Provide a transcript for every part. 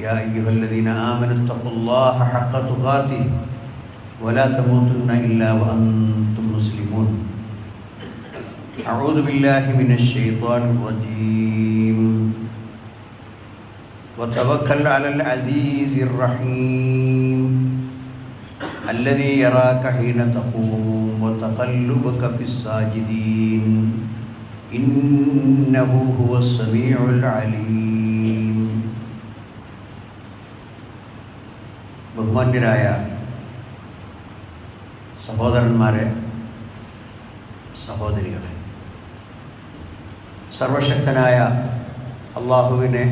يا أيها الذين آمنوا اتقوا الله حق تقاته ولا تموتن إلا وأنتم مسلمون. أعوذ بالله من الشيطان الرجيم. وتوكل على العزيز الرحيم. الذي يراك حين تقوم وتقلبك في الساجدين. إنه هو السميع العليم. ബഹുമാന്യരായ സഹോദരന്മാരെ സഹോദരികളെ സർവശക്തനായ അള്ളാഹുവിനെ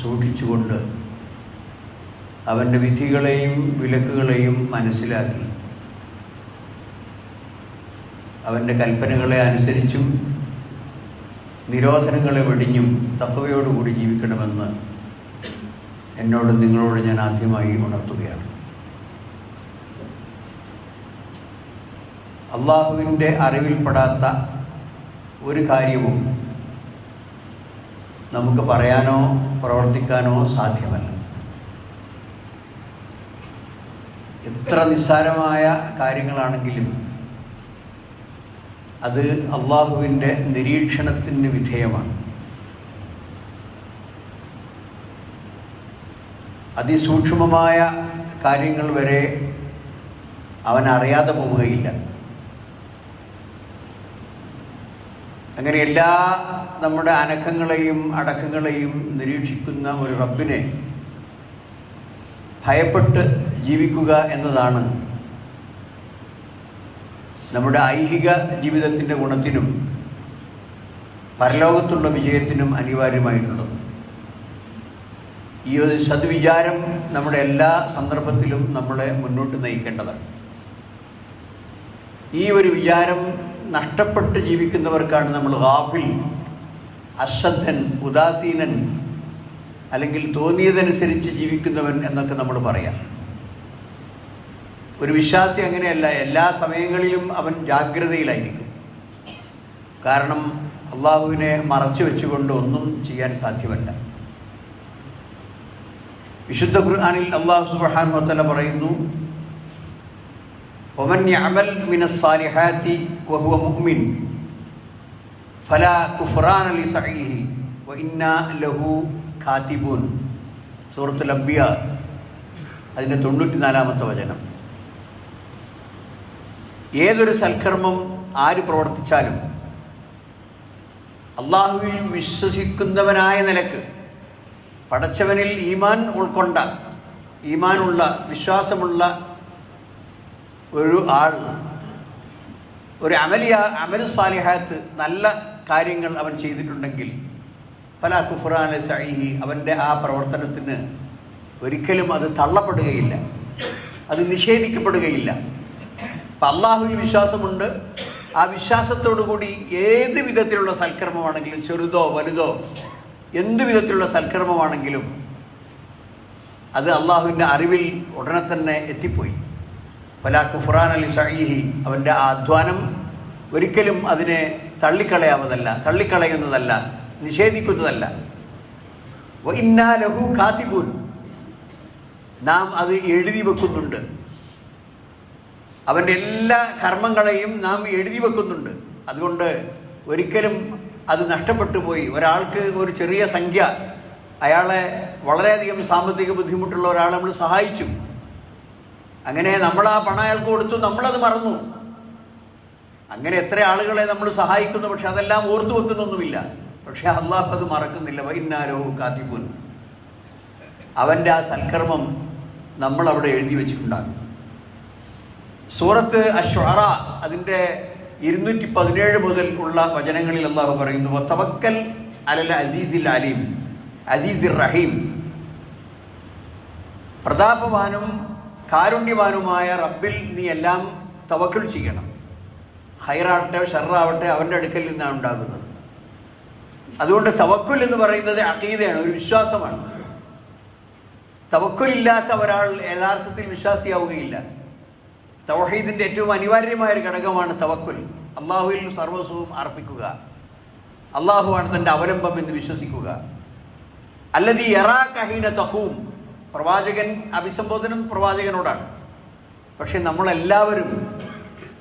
സൂക്ഷിച്ചുകൊണ്ട് അവന്റെ വിധികളെയും വിലക്കുകളെയും മനസ്സിലാക്കി അവന്റെ കൽപ്പനകളെ അനുസരിച്ചും നിരോധനങ്ങളെ വെടിഞ്ഞും തക്കവയോടുകൂടി ജീവിക്കണമെന്ന് എന്നോട് നിങ്ങളോട് ഞാൻ ആദ്യമായി ഉണർത്തുകയാണ്. അള്ളാഹുവിന്റെ അറിവിൽപ്പെടാത്ത ഒരു കാര്യവും നമുക്ക് പറയാനോ പ്രവർത്തിക്കാനോ സാധ്യമല്ല. എത്ര നിസ്സാരമായ കാര്യങ്ങളാണെങ്കിലും അത് അള്ളാഹുവിന്റെ നിരീക്ഷണത്തിന് വിധേയമാണ്. അതിസൂക്ഷ്മമായ കാര്യങ്ങൾ വരെ അവൻ അറിയാതെ പോവുകയില്ല. അങ്ങനെ എല്ലാ നമ്മുടെ അനക്കങ്ങളെയും അടക്കങ്ങളെയും നിരീക്ഷിക്കുന്ന ഒരു റബ്ബിനെ ഭയപ്പെട്ട് ജീവിക്കുക എന്നതാണ് നമ്മുടെ ഐഹിക ജീവിതത്തിന്റെ ഗുണത്തിനും പരലോകത്തുള്ള വിജയത്തിനും അനിവാര്യമായിട്ടുള്ളത്. ഈ ഒരു സദ്വിചാരം നമ്മുടെ എല്ലാ സന്ദർഭത്തിലും നമ്മളെ മുന്നോട്ട് നയിക്കേണ്ടതാണ്. ഈ ഒരു വിചാരം നഷ്ടപ്പെട്ട് ജീവിക്കുന്നവർക്കാണ് നമ്മൾ ഹാഫിൽ അശ്രദ്ധൻ ഉദാസീനൻ അല്ലെങ്കിൽ തോന്നിയതനുസരിച്ച് ജീവിക്കുന്നവൻ എന്നൊക്കെ നമ്മൾ പറയാം. ഒരു വിശ്വാസി അങ്ങനെയല്ല എല്ലാ സമയങ്ങളിലും അവൻ ജാഗ്രതയിലായിരിക്കും. കാരണം അള്ളാഹുവിനെ മറച്ചു വെച്ചുകൊണ്ട് ഒന്നും ചെയ്യാൻ സാധ്യമല്ല. വിശുദ്ധ ഖുർആാനിൽ അള്ളാഹു സുബാൻ മത്തല പറയുന്നു ومن يعمل من الصالحات وهو مؤمن فلا كفران لسعيه وإنا له كاتبون സൂറത്തുൽ അംബിയ അതിൻ്റെ തൊണ്ണൂറ്റിനാലാമത്തെ വചനം ഏതൊരു സൽക്കർമ്മം ആര് പ്രവർത്തിച്ചാലും അള്ളാഹുവിൽ വിശ്വസിക്കുന്നവനായ നിലക്ക് പടച്ചവനിൽ ഈമാൻ ഉൾക്കൊണ്ട ഈമാനുള്ള വിശ്വാസമുള്ള ഒരു ആൾ ഒരു അമലിയ അമലു സാലിഹാത്ത് നല്ല കാര്യങ്ങൾ അവൻ ചെയ്തിട്ടുണ്ടെങ്കിൽ പല കുഫ്രാൻ സഹിഹി അവന്റെ ആ പ്രവർത്തനത്തിന് ഒരിക്കലും അത് തള്ളപ്പെടുകയില്ല. അത് നിഷേധിക്കപ്പെടുകയില്ല. അപ്പം അള്ളാഹുവിൽ വിശ്വാസമുണ്ട്. ആ കൂടി ഏത് വിധത്തിലുള്ള സൽക്കർമ്മമാണെങ്കിലും ചെറുതോ വലുതോ എന്ത് വിധത്തിലുള്ള സൽക്കർമ്മമാണെങ്കിലും അത് അള്ളാഹുവിന്റെ അറിവിൽ ഉടനെ തന്നെ എത്തിപ്പോയി. ഫല കുഫ്രാൻ അലി ഷഹീഹി അവന്റെ അധ്വാനം ഒരിക്കലും അതിനെ തള്ളിക്കളയാവതല്ല തള്ളിക്കളയുന്നതല്ല നിഷേധിക്കുന്നതല്ല. ഇന്നാലഹു ഇന്നാ ലഹു നാം അത് എഴുതി വെക്കുന്നുണ്ട്. അവന്റെ എല്ലാ കർമ്മങ്ങളെയും നാം എഴുതി വെക്കുന്നുണ്ട്. അതുകൊണ്ട് ഒരിക്കലും അത് നഷ്ടപ്പെട്ടു പോയി. ഒരാൾക്ക് ഒരു ചെറിയ സംഖ്യ അയാളെ വളരെയധികം സാമ്പത്തിക ബുദ്ധിമുട്ടുള്ള ഒരാളെ നമ്മൾ സഹായിച്ചു. അങ്ങനെ നമ്മൾ ആ പണം അയാൾക്ക് കൊടുത്തു നമ്മളത് മറന്നു. അങ്ങനെ എത്ര ആളുകളെ നമ്മൾ സഹായിക്കുന്നു പക്ഷെ അതെല്ലാം ഓർത്തു വെക്കുന്നൊന്നുമില്ല. പക്ഷെ അള്ളാഹു അത് മറക്കുന്നില്ല. വൈന്നാരോ കാത്തിപ്പുൻ അവന്റെ ആ സൽക്കർമ്മം നമ്മൾ അവിടെ എഴുതി വെച്ചിട്ടുണ്ടാകും. സൂറത്ത് അഷ്വറ അതിന്റെ ഇരുന്നൂറ്റി പതിനേഴ് മുതൽ ഉള്ള വചനങ്ങളിൽ അള്ളാഹു പറയുന്നു തവക്കൽ അലൽ അസീസിൽ അലീം അസീസിർ റഹീം. പ്രതാപവാനും കാരുണ്യവാനുമായ റബ്ബിൽ നീ എല്ലാം തവക്കിൾ ചെയ്യണം. ഹൈറാവട്ടെ ഷെറാവട്ടെ അവന്റെ അടുക്കൽ നിന്നാണ് ഉണ്ടാകുന്നത്. അതുകൊണ്ട് തവക്കുൽ എന്ന് പറയുന്നത് അക്കീതയാണ് ഒരു വിശ്വാസമാണ്. തവക്കുലില്ലാത്ത ഒരാൾ യഥാർത്ഥത്തിൽ വിശ്വാസിയാവുകയില്ല. തവഹീദിന്റെ ഏറ്റവും അനിവാര്യമായ ഒരു ഘടകമാണ് തവക്കുൽ. അള്ളാഹുവിൽ സർവസ്വവും അർപ്പിക്കുക. അള്ളാഹുവാണ് തന്റെ അവലംബം എന്ന് വിശ്വസിക്കുക. അല്ലെങ്കിൽ എറാ കഹീന തഹൂം പ്രവാചകൻ അഭിസംബോധനം പ്രവാചകനോടാണ്. പക്ഷെ നമ്മളെല്ലാവരും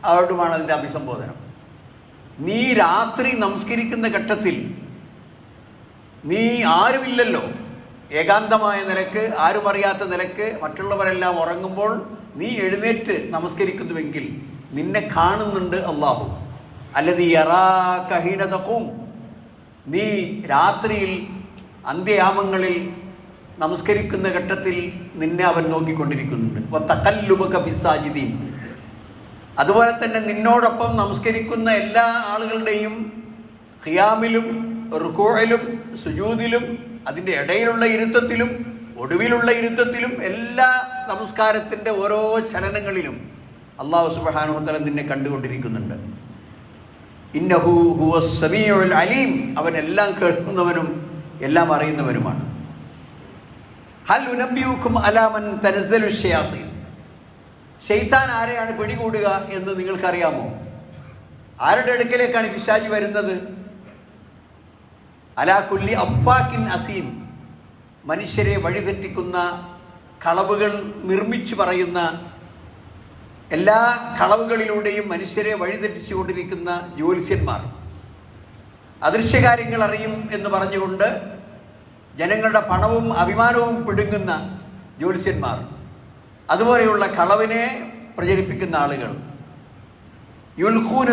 അവരോടുമാണ് അതിന്റെ അഭിസംബോധനം. നീ രാത്രി നമസ്കരിക്കുന്ന ഘട്ടത്തിൽ നീ ആരുമില്ലല്ലോ. ഏകാന്തമായ നിലയ്ക്ക് ആരും അറിയാത്ത നിലയ്ക്ക് മറ്റുള്ളവരെല്ലാം ഉറങ്ങുമ്പോൾ നീ എഴുന്നേറ്റ് നമസ്കരിക്കുന്നുവെങ്കിൽ നിന്നെ കാണുന്നുണ്ട് അള്ളാഹു അല്ലത് യറാ കഹീനതക്കും നീ രാത്രിയിൽ അന്ത്യയാമങ്ങളിൽ നമസ്കരിക്കുന്ന ഘട്ടത്തിൽ നിന്നെ അവൻ നോക്കിക്കൊണ്ടിരിക്കുന്നുണ്ട്. പിസാജിദീൻ അതുപോലെ തന്നെ നിന്നോടൊപ്പം നമസ്കരിക്കുന്ന എല്ലാ ആളുകളുടെയും ഖിയാമിലും റുക്കോയിലും സുജൂദിലും അതിന്റെ ഇടയിലുള്ള ഇരുത്തത്തിലും ഒടുവിലുള്ള ഇരുത്തത്തിലും എല്ലാ നമസ്കാരത്തിന്റെ ഓരോ ചലനങ്ങളിലും അള്ളാഹു സുബാനുഹത്തല നിന്നെ കണ്ടുകൊണ്ടിരിക്കുന്നുണ്ട്. ഇന്നഹു ഹുവ സമീ അലീം. അവൻ എല്ലാം കേൾക്കുന്നവനും എല്ലാം അറിയുന്നവനുമാണ്. അലാമൻ ഷയാത്തീൻ. ആരെയാണ് പിടികൂടുക എന്ന് നിങ്ങൾക്കറിയാമോ? ആരുടെ അടുക്കലേക്കാണ് പിശാജി വരുന്നത്? അലാ കുല്ലി അഫ്വാക്കിൻ അസീം. മനുഷ്യരെ വഴിതെറ്റിക്കുന്ന കളവുകൾ നിർമ്മിച്ചു പറയുന്ന എല്ലാ കളവുകളിലൂടെയും മനുഷ്യരെ വഴിതെറ്റിച്ചുകൊണ്ടിരിക്കുന്ന ജ്യോത്സ്യന്മാർ. അദൃശ്യകാര്യങ്ങൾ അറിയും എന്ന് പറഞ്ഞുകൊണ്ട് ജനങ്ങളുടെ പണവും അഭിമാനവും പിടുങ്ങുന്ന ജ്യോത്സ്യന്മാർ. അതുപോലെയുള്ള കളവിനെ പ്രചരിപ്പിക്കുന്ന ആളുകൾ. യുൽഖൂന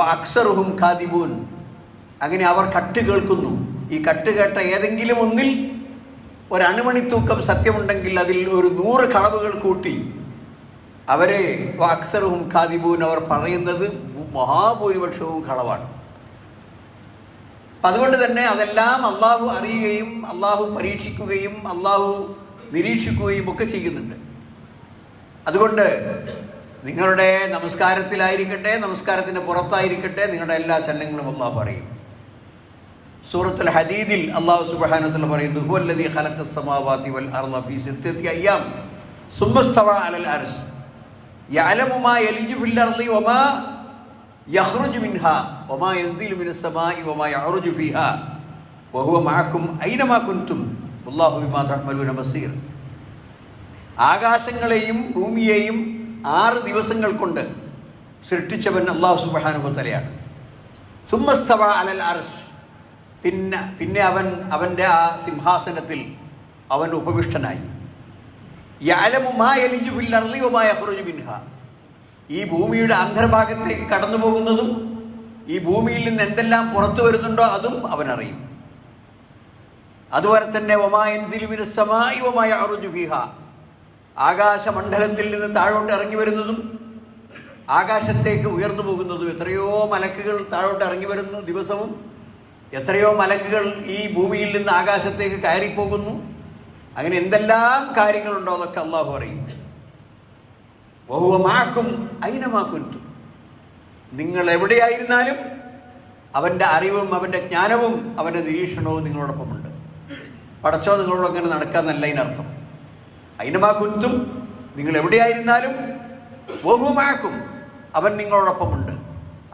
അക്സറുഹും ഖാദിബൂൻ. അങ്ങനെ അവർ കട്ട് കേൾക്കുന്നു. ഈ കട്ട് കേട്ട ഏതെങ്കിലും ഒന്നിൽ ഒരണുമണിത്തൂക്കം സത്യമുണ്ടെങ്കിൽ അതിൽ ഒരു നൂറ് കളവുകൾ കൂട്ടി. അവരെ അക്സറും ഖാദിബൂൻ അവർ പറയുന്നത് മഹാഭൂരിപക്ഷവും കളവാണ്. അതുകൊണ്ട് തന്നെ അതെല്ലാം അള്ളാഹു അറിയുകയും അള്ളാഹു പരീക്ഷിക്കുകയും അള്ളാഹു നിരീക്ഷിക്കുകയും ഒക്കെ ചെയ്യുന്നുണ്ട്. അതുകൊണ്ട് നിങ്ങളുടെ നമസ്കാരത്തിലായിരിക്കട്ടെ നമസ്കാരത്തിന്റെ പുറത്തായിരിക്കട്ടെ നിങ്ങളുടെ എല്ലാ ചലനങ്ങളും അള്ളാഹു പറയും സൂറത്തുൽ ഹദീദിൽ അള്ളാഹു സുബാനത്തിൽ പറയുന്നു ആകാശങ്ങളെയും ഭൂമിയെയും ആറ് ദിവസങ്ങൾ കൊണ്ട് സൃഷ്ടിച്ചവൻ അള്ളാഹു സുബാനുഭത്തലയാണ് പിന്നെ പിന്നെ അവൻ അവന്റെ ആ സിംഹാസനത്തിൽ അവൻ ഉപവിഷ്ടനായി. യാലമുമായ മിൻഹ. ഈ ഭൂമിയുടെ അന്തർഭാഗത്തേക്ക് കടന്നു പോകുന്നതും ഈ ഭൂമിയിൽ നിന്ന് എന്തെല്ലാം പുറത്തു വരുന്നുണ്ടോ അതും അവൻ അതുപോലെ തന്നെ ആകാശമണ്ഡലത്തിൽ നിന്ന് താഴോട്ട് ഇറങ്ങി വരുന്നതും ആകാശത്തേക്ക് ഉയർന്നു പോകുന്നതും എത്രയോ മലക്കുകൾ താഴോട്ട് ഇറങ്ങി വരുന്നു ദിവസവും. എത്രയോ മലക്കുകൾ ഈ ഭൂമിയിൽ നിന്ന് ആകാശത്തേക്ക് കയറിപ്പോകുന്നു. അങ്ങനെ എന്തെല്ലാം കാര്യങ്ങളുണ്ടോ അതൊക്കെ അള്ളാഹു അറിയും. ബഹുവമാക്കും അയിനമാക്കുന്നു നിങ്ങൾ എവിടെയായിരുന്നാലും അവന്റെ അറിവും അവന്റെ ജ്ഞാനവും അവന്റെ നിരീക്ഷണവും നിങ്ങളോടൊപ്പമുണ്ട്. പടച്ചോ നിങ്ങളോട് അങ്ങനെ നടക്കാന്നല്ല അതിനർത്ഥം. കുന്തും നിങ്ങൾ എവിടെയായിരുന്നാലും ബഹുമാക്കും അവൻ നിങ്ങളോടൊപ്പമുണ്ട്.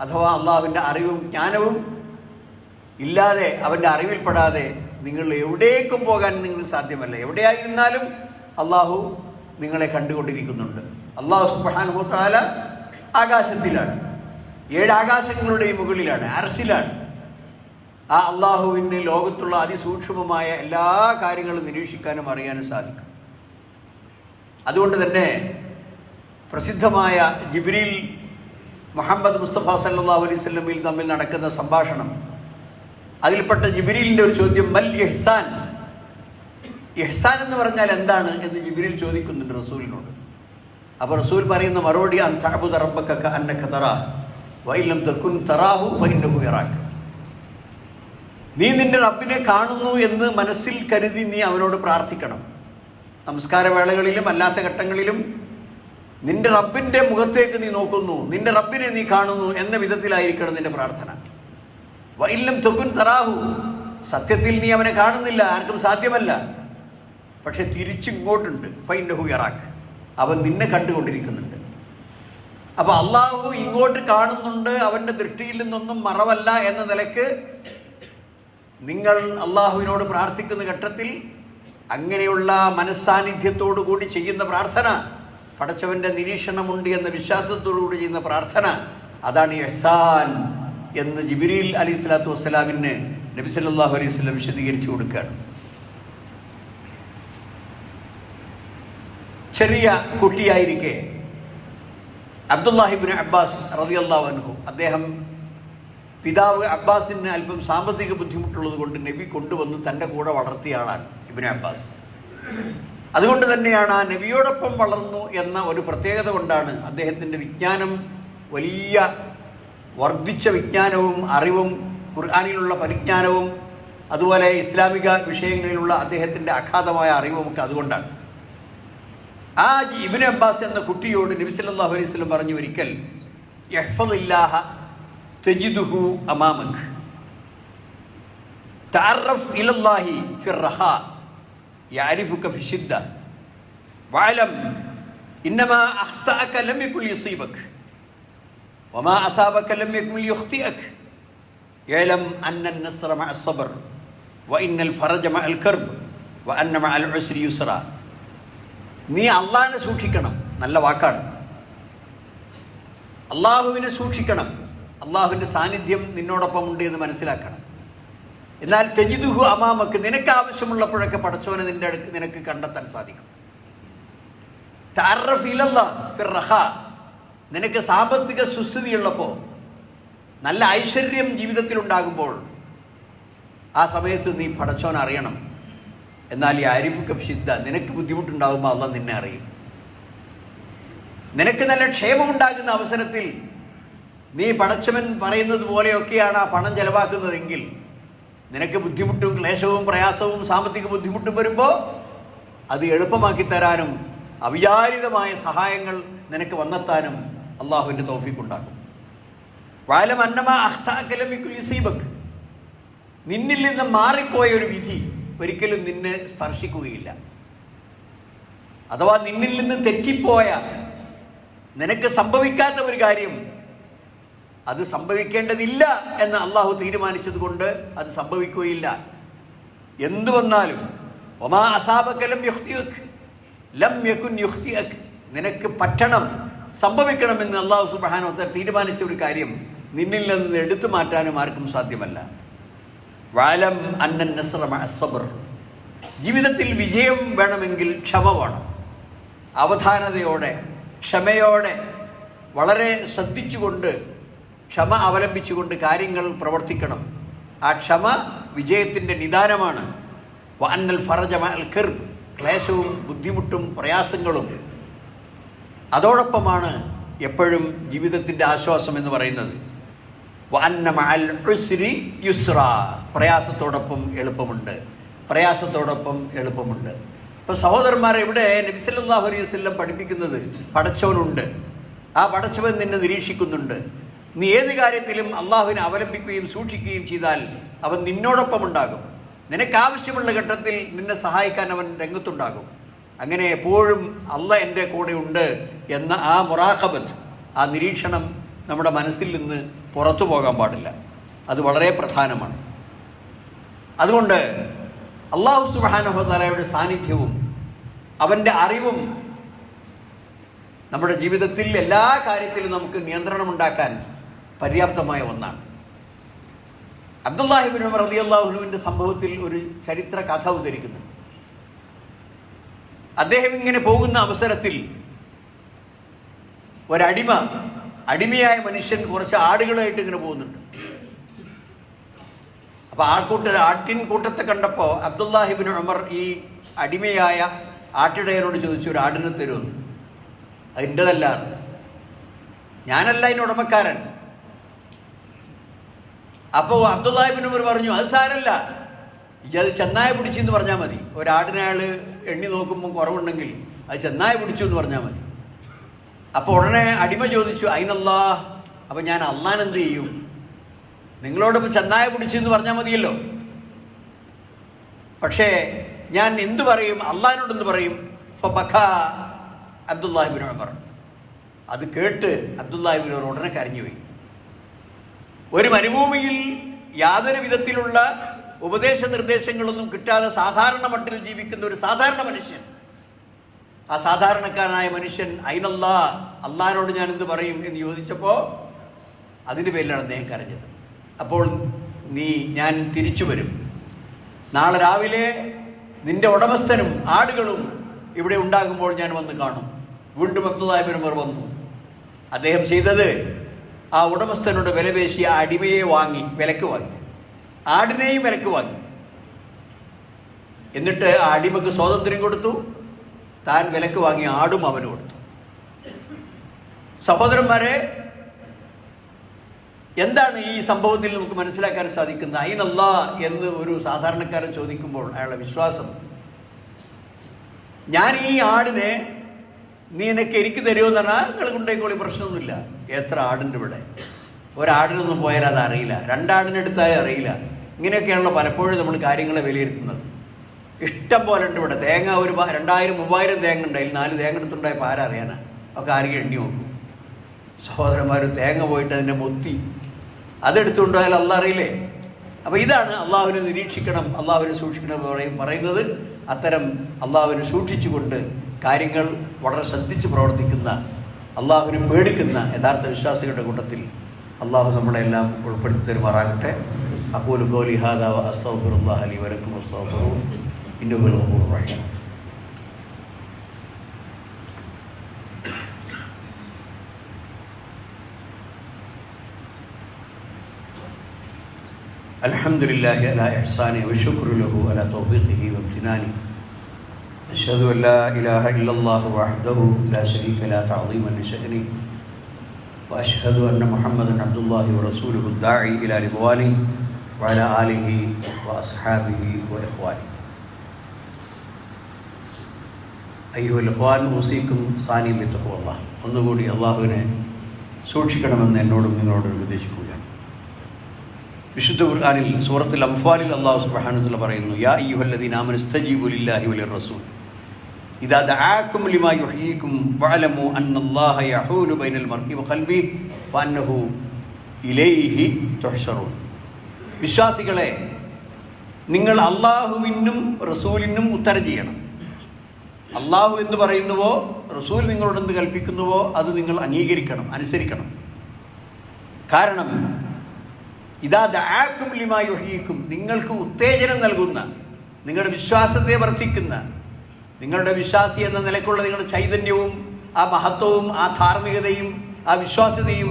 അഥവാ അള്ളാഹുവിന്റെ അറിവും ജ്ഞാനവും ഇല്ലാതെ അവന്റെ അറിവിൽപ്പെടാതെ നിങ്ങൾ എവിടേക്കും പോകാൻ നിങ്ങൾക്ക് സാധ്യമല്ല. എവിടെയായിരുന്നാലും അള്ളാഹു നിങ്ങളെ കണ്ടുകൊണ്ടിരിക്കുന്നുണ്ട്. അള്ളാഹു സുബാനുഭവത്താല ആകാശത്തിലാണ്. ഏഴ് ആകാശങ്ങളുടെയും മുകളിലാണ് അരസിലാണ് ആ അള്ളാഹുവിന് ലോകത്തുള്ള അതിസൂക്ഷ്മമായ എല്ലാ കാര്യങ്ങളും നിരീക്ഷിക്കാനും അറിയാനും സാധിക്കും. അതുകൊണ്ട് തന്നെ പ്രസിദ്ധമായ ജിബ്രീൽ മുഹമ്മദ് മുസ്തഫ സല്ലാ അലൈഹി സ്വലമിൽ തമ്മിൽ നടക്കുന്ന സംഭാഷണം. അതിൽപ്പെട്ട ജിബ്രീലിന്റെ ഒരു ചോദ്യം മൽ ഇഹ്സാൻ? ഇഹ്സാൻ എന്ന് പറഞ്ഞാൽ എന്താണ് എന്ന് ജിബ്രീൽ ചോദിക്കുന്നുണ്ട് റസൂലിനോട്. അപ്പോൾ റസൂൽ പറയുന്ന മറുപടി നീ നിന്റെ റബ്ബിനെ കാണുന്നു എന്ന് മനസ്സിൽ കരുതി നീ അവനോട് പ്രാർത്ഥിക്കണം. നമസ്കാര വേളകളിലും അല്ലാത്ത ഘട്ടങ്ങളിലും നിന്റെ റബ്ബിന്റെ മുഖത്തേക്ക് നീ നോക്കുന്നു നിന്റെ റബ്ബിനെ നീ കാണുന്നു എന്ന വിധത്തിലായിരിക്കണം നിന്റെ പ്രാർത്ഥന. വൈല്യം തൊക്കുൻ തറാഹു സത്യത്തിൽ നീ അവനെ കാണുന്നില്ല ആർക്കും സാധ്യമല്ല. പക്ഷെ തിരിച്ചിങ്ങോട്ടുണ്ട് ഫൈൻഡഹു ഇറാഖ്. അവൻ നിന്നെ കണ്ടുകൊണ്ടിരിക്കുന്നുണ്ട്. അപ്പൊ അള്ളാഹു ഇങ്ങോട്ട് കാണുന്നുണ്ട് അവന്റെ ദൃഷ്ടിയിൽ നിന്നൊന്നും മറവല്ല എന്ന നിലയ്ക്ക് നിങ്ങൾ അള്ളാഹുവിനോട് പ്രാർത്ഥിക്കുന്ന ഘട്ടത്തിൽ അങ്ങനെയുള്ള മനസ്സാന്നിധ്യത്തോടു കൂടി ചെയ്യുന്ന പ്രാർത്ഥന പടച്ചവന്റെ നിരീക്ഷണമുണ്ട് എന്ന വിശ്വാസത്തോടു കൂടി ചെയ്യുന്ന പ്രാർത്ഥന അതാണ് എഹ്സാൻ എന്ന് ജിബിരിൽ അലി സ്വലാത്തു വസ്സലാമിന് നബി സല്ലാഹു അലൈഹി സ്വലം വിശദീകരിച്ചു കൊടുക്കുകയാണ്. ചെറിയ കുട്ടിയായിരിക്കെ. അബ്ദുല്ലാഹിബിൻ അബ്ബാസ് റതിയല്ലാ അൻഹു. അദ്ദേഹം പിതാവ് അബ്ബാസിന് അല്പം സാമ്പത്തിക ബുദ്ധിമുട്ടുള്ളത് കൊണ്ട് നബി കൊണ്ടുവന്ന് തന്റെ കൂടെ വളർത്തിയ ആളാണ് ഇബിൻ അബ്ബാസ്. അതുകൊണ്ട് തന്നെയാണ് ആ നബിയോടൊപ്പം വളർന്നു എന്ന ഒരു പ്രത്യേകത കൊണ്ടാണ് അദ്ദേഹത്തിന്റെ വിജ്ഞാനം വലിയ വർദ്ധിച്ച വിജ്ഞാനവും അറിവും ഖുർആാനിലുള്ള പരിജ്ഞാനവും അതുപോലെ ഇസ്ലാമിക വിഷയങ്ങളിലുള്ള അദ്ദേഹത്തിന്റെ അഗാധമായ അറിവും ഒക്കെ അതുകൊണ്ടാണ്. ആ ഇബിൻ അബ്ബാസ് എന്ന കുട്ടിയോട് നബി സല്ലല്ലാഹു അലൈഹി വസല്ലം പറഞ്ഞു ഒരിക്കൽ യഹ്ഫദില്ലാഹ തജിദുഹു അമാമക് തഅറഫ് ഇലല്ലാഹി ഫിർ റഹാ യഅരിഫുക ഫി ശിദ്ദ വഅലം ഇന്നമാ അഖ്തഅക ലം യകുൽ യുസീബക് വമാ അസാബക ലം യകുൽ യുഖ്തിഅക് يعلم أن النصر مع الصبر وإن الفرج مع الكرب وأن مع العسر يسرا നീ അള്ളാഹിനെ സൂക്ഷിക്കണം. നല്ല വാക്കാണ്. അള്ളാഹുവിനെ സൂക്ഷിക്കണം. അള്ളാഹുവിന്റെ സാന്നിധ്യം നിന്നോടൊപ്പം ഉണ്ട് എന്ന് മനസ്സിലാക്കണം. എന്നാൽ തെജിദുഹു അമാമക്ക് നിനക്ക് ആവശ്യമുള്ളപ്പോഴൊക്കെ പടച്ചോനെ നിന്റെ അടുത്ത് നിനക്ക് കണ്ടെത്താൻ സാധിക്കും. താറഫിലല്ല ഫിർ റഹ നിനക്ക് സാമ്പത്തിക സുസ്ഥിതിയുള്ളപ്പോൾ നല്ല ഐശ്വര്യം ജീവിതത്തിലുണ്ടാകുമ്പോൾ ആ സമയത്ത് നീ പടച്ചോൻ അറിയണം. എന്നാൽ ഈ ആരിഫ് കഫ്ഷിദ്ദ നിനക്ക് ബുദ്ധിമുട്ടുണ്ടാകുമ്പോൾ അല്ല നിന്നെ അറിയും. നിനക്ക് നല്ല ക്ഷേമമുണ്ടാകുന്ന അവസരത്തിൽ നീ പണച്ചമൻ പറയുന്നത് പോലെയൊക്കെയാണ് ആ പണം ചെലവാക്കുന്നതെങ്കിൽ നിനക്ക് ബുദ്ധിമുട്ടും ക്ലേശവും പ്രയാസവും സാമ്പത്തിക ബുദ്ധിമുട്ടും വരുമ്പോൾ അത് എളുപ്പമാക്കി തരാനും അവിചാരിതമായ സഹായങ്ങൾ നിനക്ക് വന്നെത്താനും അള്ളാഹുവിന്റെ തോഫിക്കുണ്ടാകും. വാലം അന്നമ അഖ്താക്കലമിക്കുൽ സീബക്ക് നിന്നിൽ നിന്ന് മാറിപ്പോയ ഒരു വിധി ഒരിക്കലും നിന്നെ സ്പർശിക്കുകയില്ല. അഥവാ നിന്നിൽ നിന്ന് തെറ്റിപ്പോയ നിനക്ക് സംഭവിക്കാത്ത ഒരു കാര്യം അത് സംഭവിക്കേണ്ടതില്ല എന്ന് അള്ളാഹു തീരുമാനിച്ചത് കൊണ്ട് അത് സംഭവിക്കുകയില്ല. എന്തു വന്നാലും ഒമാ അസാബക്കലം ലം യക്കുൻ യുക്തിയക് നിനക്ക് പറ്റണം സംഭവിക്കണമെന്ന് അള്ളാഹു സുബാനോത്തർ തീരുമാനിച്ച ഒരു കാര്യം നിന്നിൽ നിന്ന് എടുത്തു മാറ്റാനും ആർക്കും സാധ്യമല്ല. വാലം അന്നൻ അസബർ ജീവിതത്തിൽ വിജയം വേണമെങ്കിൽ ക്ഷമ വേണം. അവധാനതയോടെ ക്ഷമയോടെ വളരെ ശ്രദ്ധിച്ചുകൊണ്ട് ക്ഷമ അവലംബിച്ചുകൊണ്ട് കാര്യങ്ങൾ പ്രവർത്തിക്കണം. ആ ക്ഷമ വിജയത്തിന്റെ നിദാനമാണ്. വാന്നൽ ഫറജ അൽ ക്ലേശവും ബുദ്ധിമുട്ടും പ്രയാസങ്ങളും. അതോടൊപ്പമാണ് എപ്പോഴും ജീവിതത്തിന്റെ ആശ്വാസം എന്ന് പറയുന്നത്. യുസ്ര പ്രയാസത്തോടൊപ്പം എളുപ്പമുണ്ട്. പ്രയാസത്തോടൊപ്പം എളുപ്പമുണ്ട്. ഇപ്പോൾ സഹോദരന്മാരെ ഇവിടെ നബി സല്ലല്ലാഹു അലൈഹി വസല്ലം പഠിപ്പിക്കുന്നത് പടച്ചവനുണ്ട്. ആ പടച്ചവൻ നിന്നെ നിരീക്ഷിക്കുന്നുണ്ട്. നീ ഏത് കാര്യത്തിലും അള്ളാഹുവിനെ അവലംബിക്കുകയും സൂക്ഷിക്കുകയും ചെയ്താൽ അവൻ നിന്നോടൊപ്പം ഉണ്ടാകും. നിനക്കാവശ്യമുള്ള ഘട്ടത്തിൽ നിന്നെ സഹായിക്കാൻ അവൻ രംഗത്തുണ്ടാകും. അങ്ങനെ എപ്പോഴും അല്ല എന്റെ കൂടെ ഉണ്ട് എന്ന ആ മുറാഖബത്ത് ആ നിരീക്ഷണം നമ്മുടെ മനസ്സിൽ നിന്ന് പുറത്തു പോകാൻ പാടില്ല. അത് വളരെ പ്രധാനമാണ്. അതുകൊണ്ട് അള്ളാഹു സുബാനഹുദാലയുടെ സാന്നിധ്യവും അവന്റെ അറിവും നമ്മുടെ ജീവിതത്തിൽ എല്ലാ കാര്യത്തിലും നമുക്ക് നിയന്ത്രണമുണ്ടാക്കാൻ പര്യാപ്തമായ ഒന്നാണ്. അബ്ദുല്ലാഹിബിൻ ഉമർ അലി അള്ളാഹുനുവിന്റെ സംഭവത്തിൽ ഒരു ചരിത്ര കഥ ഉദ്ധരിക്കുന്നു. അദ്ദേഹം ഇങ്ങനെ പോകുന്ന അവസരത്തിൽ ഒരടിമ അടിമയായ മനുഷ്യൻ കുറച്ച് ആടുകളായിട്ട് ഇങ്ങനെ പോകുന്നുണ്ട്. അപ്പൊ ആൾക്കൂട്ട ആട്ടിൻ കൂട്ടത്തെ കണ്ടപ്പോൾ അബ്ദുല്ലാഹിബിൻ ഉമർ ഈ അടിമയായ ആട്ടിടയനോട് ചോദിച്ചു ഒരു ആടിനെ തരുമെന്ന് അതിന്റെതല്ല ഞാനല്ല അതിന് ഉടമക്കാരൻ. അപ്പോൾ അബ്ദുല്ലാഹിബിൻ ഉമർ പറഞ്ഞു അത് സാരല്ല. അത് ചെന്നായ പിടിച്ചു എന്ന് പറഞ്ഞാൽ മതി ഒരാടിനെ അയാൾ എണ്ണി നോക്കുമ്പോൾ കുറവുണ്ടെങ്കിൽ അത് ചെന്നായ പിടിച്ചു എന്ന് പറഞ്ഞാൽ മതി. അപ്പോൾ ഉടനെ അടിമ ചോദിച്ചു അയിനല്ലാ? അപ്പം ഞാൻ അള്ളാൻ എന്ത് ചെയ്യും? നിങ്ങളോട് ചെന്നായ പിടിച്ചു എന്ന് പറഞ്ഞാൽ മതിയല്ലോ. പക്ഷേ ഞാൻ എന്തു പറയും? അള്ളഹാനോടെന്ത് പറയും? ഫബഖ അബ്ദുല്ലാഹിബിൻ ഉമർ. അത് കേട്ട് അബ്ദുല്ലാഹിബിൻ ഉമർ ഉടനെ കരഞ്ഞുപോയി ഒരു മരുഭൂമിയിൽ യാതൊരു വിധത്തിലുള്ള ഉപദേശ നിർദ്ദേശങ്ങളൊന്നും കിട്ടാതെ സാധാരണ മട്ടിൽ ജീവിക്കുന്ന ഒരു സാധാരണ മനുഷ്യൻ ആ സാധാരണക്കാരനായ മനുഷ്യൻ അയിനല്ലാ? അള്ളഹാനോട് ഞാൻ എന്ത് പറയും? എന്ന് ചോദിച്ചപ്പോൾ അതിന്റെ പേരിലാണ് അദ്ദേഹം കരഞ്ഞത്. അപ്പോൾ നീ ഞാൻ തിരിച്ചു വരും. നാളെ രാവിലെ നിന്റെ ഉടമസ്ഥനും ആടുകളും ഇവിടെ ഉണ്ടാകുമ്പോൾ ഞാൻ വന്ന് കാണും. വീണ്ടും അബ്ദുല്ലാഹിബിനുമർ വന്നു. അദ്ദേഹം ചെയ്തത് ആ ഉടമസ്ഥനോട് വിലപേശി ആ അടിമയെ വാങ്ങി വിലക്ക് വാങ്ങി. ആടിനെയും വിലക്ക് വാങ്ങി. എന്നിട്ട് ആ അടിമക്ക് സ്വാതന്ത്ര്യം കൊടുത്തു. താൻ വിലക്ക് വാങ്ങി ആടും അവന് കൊടുത്തു. സഹോദരന്മാരെ എന്താണ് ഈ സംഭവത്തിൽ നമുക്ക് മനസ്സിലാക്കാൻ സാധിക്കുന്നത്? അയിനല്ല എന്ന് ഒരു സാധാരണക്കാരൻ ചോദിക്കുമ്പോൾ അയാളുടെ വിശ്വാസം ഞാൻ ഈ ആടിനെ നീ എനിക്ക് എനിക്ക് തരുമെന്ന് പറഞ്ഞാൽ നിങ്ങൾ കൊണ്ടേക്കോളി പ്രശ്നമൊന്നുമില്ല. എത്ര ആടുണ്ട് ഇവിടെ? ഒരാടിനൊന്നും പോയാൽ അത് അറിയില്ല. രണ്ടാടിനെടുത്താലും അറിയില്ല. ഇങ്ങനെയൊക്കെയാണല്ലോ പലപ്പോഴും നമ്മൾ കാര്യങ്ങളെ വിലയിരുത്തുന്നത്. ഇഷ്ടം പോലെ ഉണ്ട് ഇവിടെ. തേങ്ങ ഒരു രണ്ടായിരം മൂവായിരം തേങ്ങ ഉണ്ടായി നാല് തേങ്ങ എടുത്തുണ്ടായപ്പോൾ ആരാ അറിയാനാ. ഒക്കെ ആരെങ്കിലും എണ്ണി നോക്കും. സഹോദരന്മാർ തേങ്ങ പോയിട്ട് അതിന്റെ മുത്തി അതെടുത്തുകൊണ്ടായാൽ അല്ല അറിയില്ലേ? അപ്പോൾ ഇതാണ് അള്ളാഹുവിനെ നിരീക്ഷിക്കണം അള്ളാഹുവിനെ സൂക്ഷിക്കണം എന്ന് പറയും പറയുന്നത് അത്തരം അള്ളാഹുവിനെ സൂക്ഷിച്ചുകൊണ്ട് കാര്യങ്ങൾ വളരെ ശ്രദ്ധിച്ച് പ്രവർത്തിക്കുന്ന അള്ളാഹുവിനെ പേടിക്കുന്ന യഥാർത്ഥ വിശ്വാസികളുടെ കൂട്ടത്തിൽ അള്ളാഹു നമ്മളെ എല്ലാം ഉൾപ്പെടുത്തി തരുമാറാകട്ടെ. അഹൂൽ ഗോലി ഹാദാവ അസ്തഫുറുല്ലാഹ് അലി വലക്കും അസ്തഫുറു إنه هو الغفور الرحيم الحمد لله على إحسانه وشكر له على توفيقه وامتنانه أشهد أن لا إله إلا الله وحده لا شريك له تعظيما لشأنه وأشهد أن محمدا عبد الله ورسوله الداعي إلى رضوانه وعلى آله وأصحابه وإخوانه أيها الإخوان أوصيكم ثاني بتقوى الله ഒന്നുകൂടി അള്ളാഹുവിനെ സൂക്ഷിക്കണമെന്ന് എന്നോടും നിങ്ങളോടും ഉപദേശിക്കുകയാണ് വിശുദ്ധ ഖുർആനിൽ സൂറത്തുൽ അംഫാലിൽ അള്ളാഹു സുബ്ഹാനഹു പറയുന്നു യാ അയ്യുഹല്ലദീന ആമനു ഇസ്തജീബു ലില്ലാഹി വലിർ റസൂൽ ഇദാ ദഅാകും ലിമാ യുഹ്യീകും വഅലമു അന്നല്ലാഹ യഹൂലു ബൈനൽ മർഇ വഖൽബി വഅന്നഹു ഇലൈഹി തുഹ്ശറൂൻ വിശ്വാസികളെ നിങ്ങൾ അള്ളാഹുവിനും റസൂലിനും ഉത്തരം ചെയ്യണം അള്ളാഹു എന്ന് പറയുന്നുവോ റസൂൽ നിങ്ങളോട് എന്ത് കൽപ്പിക്കുന്നുവോ അത് നിങ്ങൾ അംഗീകരിക്കണം അനുസരിക്കണം. കാരണം ഇതാ ദാക്കും ലിമായുഹീക്കും നിങ്ങൾക്ക് ഉത്തേജനം നൽകുന്ന നിങ്ങളുടെ വിശ്വാസത്തെ വർദ്ധിക്കുന്ന നിങ്ങളുടെ വിശ്വാസി എന്ന നിലയ്ക്കുള്ള നിങ്ങളുടെ ചൈതന്യവും ആ മഹത്വവും ആ ധാർമ്മികതയും ആ വിശ്വാസ്യതയും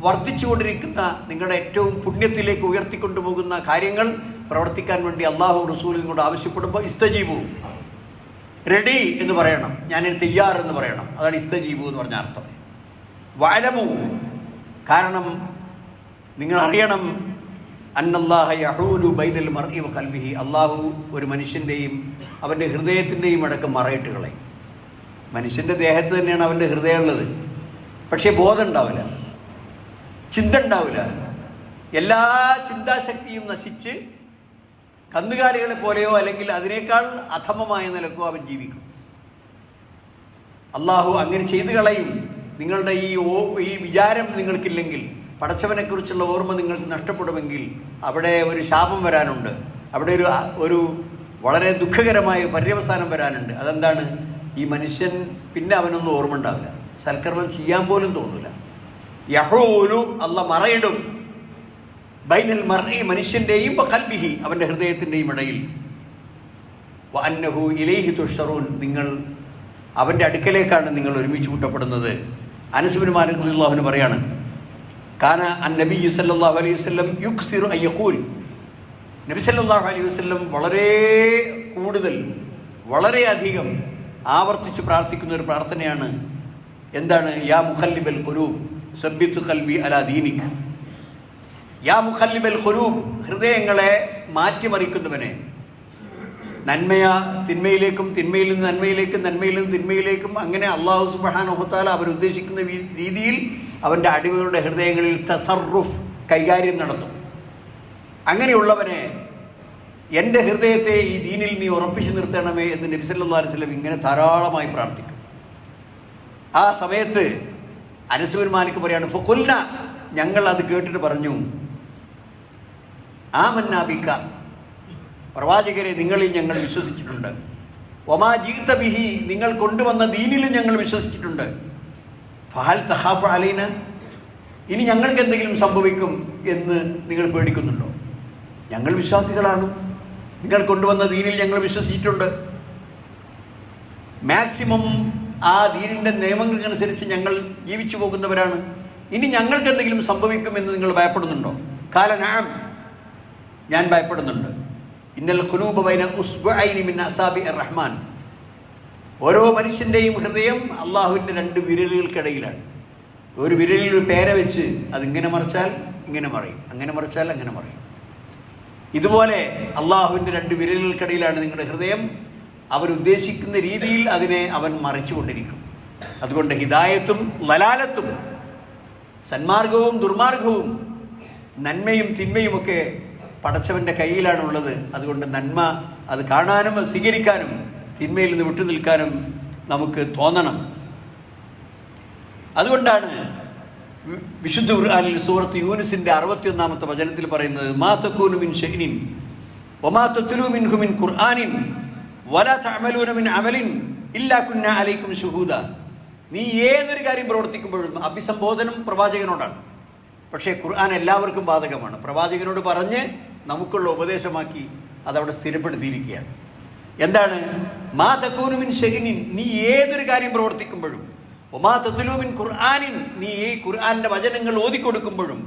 വർദ്ധിച്ചുകൊണ്ടിരിക്കുന്ന നിങ്ങളുടെ ഏറ്റവും പുണ്യത്തിലേക്ക് ഉയർത്തിക്കൊണ്ടുപോകുന്ന കാര്യങ്ങൾ പ്രവർത്തിക്കാൻ വേണ്ടി അള്ളാഹു റസൂലിനോട് ആവശ്യപ്പെടുമ്പോൾ ഇസ്തജീബു. റെഡി എന്ന് പറയണം. ഞാൻ തയ്യാർ എന്ന് പറയണം. അതാണ് ഇസ്തജീബു എന്ന് പറഞ്ഞ അർത്ഥം. വാലമു കാരണം നിങ്ങൾ അറിയണം അന്നല്ലാഹ യഹൂലു ബൈനൽ മർഇ ഖൽബിഹി. അള്ളാഹു ഒരു മനുഷ്യന്റെയും അവന്റെ ഹൃദയത്തിന്റെയും അടക്കം മറയിട്ട് കളയും. മനുഷ്യന്റെ ദേഹത്ത് തന്നെയാണ് അവന്റെ ഹൃദയം ഉള്ളത്. പക്ഷേ ബോധം ഉണ്ടാവില്ല. ചിന്ത ഉണ്ടാവില്ല. എല്ലാ ചിന്താശക്തിയും നശിച്ച് കന്നുകാലികളെ പോലെയോ അല്ലെങ്കിൽ അതിനേക്കാൾ അധമമായ നിലക്കോ അവൻ ജീവിക്കും. അള്ളാഹു അങ്ങനെ ചെയ്തു കളയും. നിങ്ങളുടെ ഈ ഓ ഈ വിചാരം നിങ്ങൾക്കില്ലെങ്കിൽ പടച്ചവനെക്കുറിച്ചുള്ള ഓർമ്മ നിങ്ങൾക്ക് നഷ്ടപ്പെടുമെങ്കിൽ അവിടെ ഒരു ശാപം വരാനുണ്ട്. അവിടെ ഒരു ഒരു വളരെ ദുഃഖകരമായ പര്യവസാനം വരാനുണ്ട്. അതെന്താണ്? ഈ മനുഷ്യൻ പിന്നെ അവനൊന്നും ഓർമ്മ ഉണ്ടാവില്ല. സൽക്കർമ്മം ചെയ്യാൻ പോലും തോന്നില്ല യഹോലു അല്ല മറയിടും. ബൈനൽ മറി മനുഷ്യന്റെയും കൽബിഹി അവന്റെ ഹൃദയത്തിന്റെയും ഇടയിൽ. അന്നഹു ഇലേഹി തുഷറൂൻ നിങ്ങൾ അവന്റെ അടുക്കലേക്കാണ് നിങ്ങൾ ഒരുമിച്ച് കൂട്ടപ്പെടുന്നത്. അള്ളാഹുവിന് പറയാണ് കാന അൻ നബി സല്ലല്ലാഹു അലൈഹി വസ്ലം യുക് സിറു അയ്യക്കൂൽ നബി സല്ലാഹു അലൈഹി വസല്ലം വളരെ കൂടുതൽ വളരെയധികം ആവർത്തിച്ച് പ്രാർത്ഥിക്കുന്ന ഒരു പ്രാർത്ഥനയാണ്. എന്താണ്? യാ മുഖല്ലിബൽ ഖുലൂബ് സബ്ബിത്തു കൽബി അലാ ദീനിക്. യാ മുഖല്ലിബൽ ഖുലൂബ് ഹൃദയങ്ങളെ മാറ്റിമറിക്കുന്നവനെ. നന്മയാ തിന്മയിലേക്കും തിന്മയിൽ നിന്ന് നന്മയിലേക്കും നന്മയിൽ നിന്ന് തിന്മയിലേക്കും അങ്ങനെ അള്ളാഹു സുബാനുഹത്താല അവരുദ്ദേശിക്കുന്ന രീതിയിൽ അവന്റെ അടിമകളുടെ ഹൃദയങ്ങളിൽ തസറുഫ് കൈകാര്യം നടത്തും. അങ്ങനെയുള്ളവനെ എന്റെ ഹൃദയത്തെ ഈ ദീനിൽ നീ ഉറപ്പിച്ചു നിർത്തണമേ എന്ന് നബിസല്ലാ വസല്ലം ഇങ്ങനെ ധാരാളമായി പ്രാർത്ഥിക്കും. ആ സമയത്ത് അനസുബിൻ മാലിക് പറയാണ് ഫുൽന ഞങ്ങൾ അത് കേട്ടിട്ട് പറഞ്ഞു ആ മന്നാബിക്ക പ്രവാചകരെ നിങ്ങളിൽ ഞങ്ങൾ വിശ്വസിച്ചിട്ടുണ്ട്. ഒമാ ജീത്ത ബിഹി നിങ്ങൾ കൊണ്ടുവന്ന ദീനിലും ഞങ്ങൾ വിശ്വസിച്ചിട്ടുണ്ട്. ഫഹൽ തഹാഫ് അലീന ഇനി ഞങ്ങൾക്ക് എന്തെങ്കിലും സംഭവിക്കും എന്ന് നിങ്ങൾ പേടിക്കുന്നുണ്ടോ? ഞങ്ങൾ വിശ്വാസികളാണ്. നിങ്ങൾ കൊണ്ടുവന്ന ദീനിൽ ഞങ്ങൾ വിശ്വസിച്ചിട്ടുണ്ട്. മാക്സിമം ആ ദീനിന്റെ നിയമങ്ങൾക്കനുസരിച്ച് ഞങ്ങൾ ജീവിച്ചു പോകുന്നവരാണ്. ഇനി ഞങ്ങൾക്ക് എന്തെങ്കിലും സംഭവിക്കുമെന്ന് നിങ്ങൾ ഭയപ്പെടുന്നുണ്ടോ? കാലനാം ഞാൻ ഭയപ്പെടുന്നുണ്ട്. ഇന്നൽ ഖുലൂബ ബൈന ഉസ്ബഅൈനി മിൻ അസാബി റഹ്മാൻ. ഓരോ മനുഷ്യന്റെയും ഹൃദയം അള്ളാഹുവിന്റെ രണ്ട് വിരലുകൾക്കിടയിലാണ്. ഒരു വിരലിൽ ഒരു പേര വെച്ച് അതിങ്ങനെ മറിച്ചാൽ ഇങ്ങനെ മറയും. അങ്ങനെ മറിച്ചാൽ അങ്ങനെ മറയും. ഇതുപോലെ അള്ളാഹുവിന്റെ രണ്ട് വിരലുകൾക്കിടയിലാണ് നിങ്ങളുടെ ഹൃദയം. അവരുദ്ദേശിക്കുന്ന രീതിയിൽ അതിനെ അവൻ മറിച്ചു കൊണ്ടിരിക്കും അതുകൊണ്ട് ഹിദായത്തും ലലാലത്തും സന്മാർഗവും ദുർമാർഗവും നന്മയും തിന്മയുമൊക്കെ പടച്ചവന്റെ കയ്യിലാണുള്ളത്. അതുകൊണ്ട് നന്മ അത് കാണാനും അത് സ്വീകരിക്കാനും തിന്മയിൽ നിന്ന് വിട്ടു നിൽക്കാനും നമുക്ക് തോന്നണം. അതുകൊണ്ടാണ് വിശുദ്ധ ഖുർആനിൽ സൂറത്ത് യൂനിസിന്റെ അറുപത്തിയൊന്നാമത്തെ വചനത്തിൽ പറയുന്നത് മാ മിൻ തത്ലു മിൻഹു മിൻ ഖുർആനിൻ വലാ മിൻ അമലിൻ ഇല്ലാ കുന്ന അലൈക്കും ഷുഹൂദ നീ ഏതൊരു കാര്യം പ്രവർത്തിക്കുമ്പോഴും അഭിസംബോധനം പ്രവാചകനോടാണ്. പക്ഷേ ഖുർആൻ എല്ലാവർക്കും ബാധകമാണ്. പ്രവാചകനോട് പറഞ്ഞ് നമുക്കുള്ള ഉപദേശമാക്കി അതവിടെ സ്ഥിരപ്പെടുത്തിയിരിക്കുകയാണ്. എന്താണ്? മാ തക്കൂനുമിൻ മിൻ ഷഹ്നിൻ നീ ഏതൊരു കാര്യം പ്രവർത്തിക്കുമ്പോഴും ഒമാ തത്തുലൂമിൻ ഖുർആാനിൻ നീ ഈ ഖുർആാനിന്റെ വചനങ്ങൾ ഓതിക്കൊടുക്കുമ്പോഴും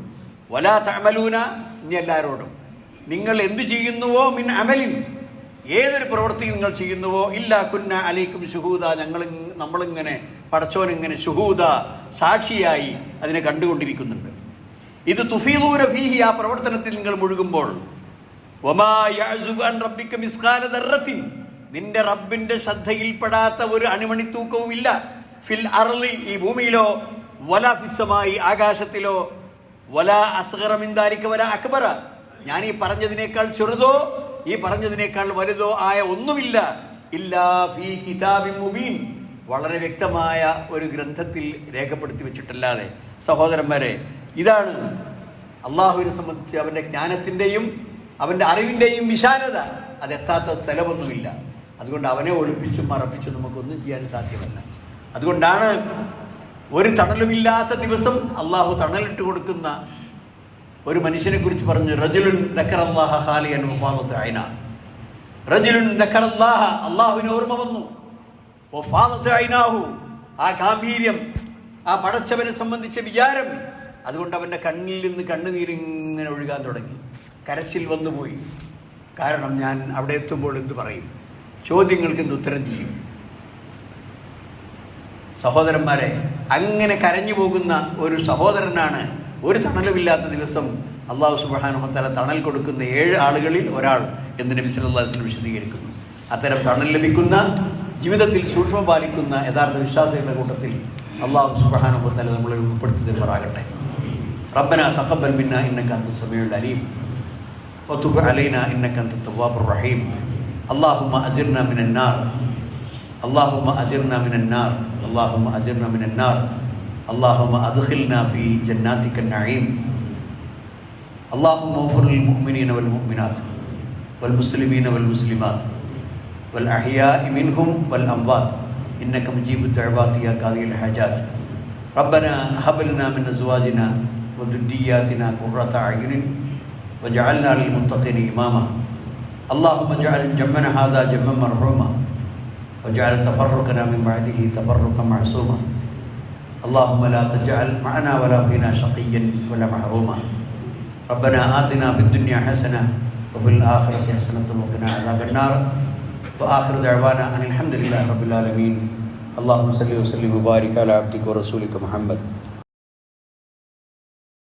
വലാ തമലൂന നീ എല്ലാവരോടും. നിങ്ങൾ എന്തു ചെയ്യുന്നുവോ മിൻ അമലിൻ ഏതൊരു പ്രവൃത്തി നിങ്ങൾ ചെയ്യുന്നുവോ ഇല്ല കുന്ന അലൈക്കും ഷുഹൂദ ഞങ്ങൾ നമ്മളിങ്ങനെ പടച്ചോനിങ്ങനെ ഷുഹൂദ സാക്ഷിയായി അതിനെ കണ്ടുകൊണ്ടിരിക്കുന്നുണ്ട്. ഇത് തുഫീലൂന ഫീഹി ആ പ്രവർത്തനത്തിൽ നിങ്ങൾ മുഴുകുമ്പോൾ. നിന്റെ റബ്ബിന്റെ ശ്രദ്ധയിൽപ്പെടാത്ത ഒരു അണിമണിത്തൂക്കവും ഇല്ല ഫിൽ അർളി ഈ ഭൂമിയിലോ വല ഫിസ്സമായി ആകാശത്തിലോ വല അസ്ഗറമിന്താരിക്ക വല അക്ബറ. ഞാൻ ഈ പറഞ്ഞതിനേക്കാൾ ചെറുതോ ഈ പറഞ്ഞതിനേക്കാൾ വലുതോ ആയ ഒന്നുമില്ല. ഇല്ലാ ഫീ കിതാബിൻ മുബീൻ. വളരെ വ്യക്തമായ ഒരു ഗ്രന്ഥത്തിൽ രേഖപ്പെടുത്തി വെച്ചിട്ടല്ലാതെ. സഹോദരന്മാരെ ഇതാണ് അള്ളാഹുവിനെ സംബന്ധിച്ച് അവന്റെ ജ്ഞാനത്തിന്റെയും അവന്റെ അറിവിന്റെയും വിശാലത. അതെത്താത്ത സ്ഥലമൊന്നുമില്ല. അതുകൊണ്ട് അവനെ ഒളിപ്പിച്ചും മറപ്പിച്ചും നമുക്കൊന്നും ചെയ്യാൻ സാധ്യമല്ല. അതുകൊണ്ടാണ് ഒരു തണലുമില്ലാത്ത ദിവസം അള്ളാഹു തണലിട്ട് കൊടുക്കുന്ന ഒരു മനുഷ്യനെ കുറിച്ച് പറഞ്ഞു റജുലുൻ ദക്കറല്ലാഹ ഖാലിയൻ റജുലുൻ ദക്കറല്ലാഹ അള്ളാഹുവിന് ഓർമ്മ വന്നു. ആ ഗാംഭീര്യം ആ പടച്ചവനെ സംബന്ധിച്ച വിചാരം അതുകൊണ്ട് അവന്റെ കണ്ണിൽ നിന്ന് കണ്ണുനീരിങ്ങനെ ഒഴുകാൻ തുടങ്ങി. കരച്ചിൽ വന്നുപോയി. കാരണം ഞാൻ അവിടെ എത്തുമ്പോൾ എന്ത് പറയും? ചോദ്യങ്ങൾക്ക് എന്ത് ഉത്തരം ചെയ്യും? സഹോദരന്മാരെ അങ്ങനെ കരഞ്ഞു പോകുന്ന ഒരു സഹോദരനാണ് ഒരു തണലുമില്ലാത്ത ദിവസം അള്ളാഹു സുബാനുഹത്തല തണൽ കൊടുക്കുന്ന ഏഴ് ആളുകളിൽ ഒരാൾ എന്ന് നബി വസല്ലം വിശദീകരിക്കുന്നു. അത്തരം തണൽ ലഭിക്കുന്ന ജീവിതത്തിൽ സൂക്ഷ്മം പാലിക്കുന്ന യഥാർത്ഥ വിശ്വാസികളുടെ കൂട്ടത്തിൽ അള്ളാഹു സുബാനുഹത്തല നമ്മളെ ഉൾപ്പെടുത്തി തരുമാറാകട്ടെ. ربنا تقبل منا إنك أنت السميع العليم. وتب علينا إنك أنت التواب الرحيم. اللهم أجرنا من النار. اللهم أجرنا من النار. اللهم أجرنا من النار. اللهم أدخلنا في جناتك النعيم. اللهم اغفر للمؤمنين والمؤمنات والمسلمين والمسلمات والأحياء منهم والأموات. إنك مجيب الدعوات يا قاضي الحاجات. ربنا هب لنا من أزواجنا وذرياتنا قرة أعين وجعلنا للمتقين إماما. اللهم اجعل جمعنا هذا جمعا مرحوما وجعل تفرقنا من بعده تفرقا معصوما. اللهم لا تجعل معنا ولا فينا شقيا ولا محروما. ربنا آتنا في الدنيا حسنة وفي الآخرة حسنة وقنا عذاب النار. وآخر دعوانا أن الحمد لله رب العالمين. اللهم صل وسلم وبارك على عبدك ورسولك محمد.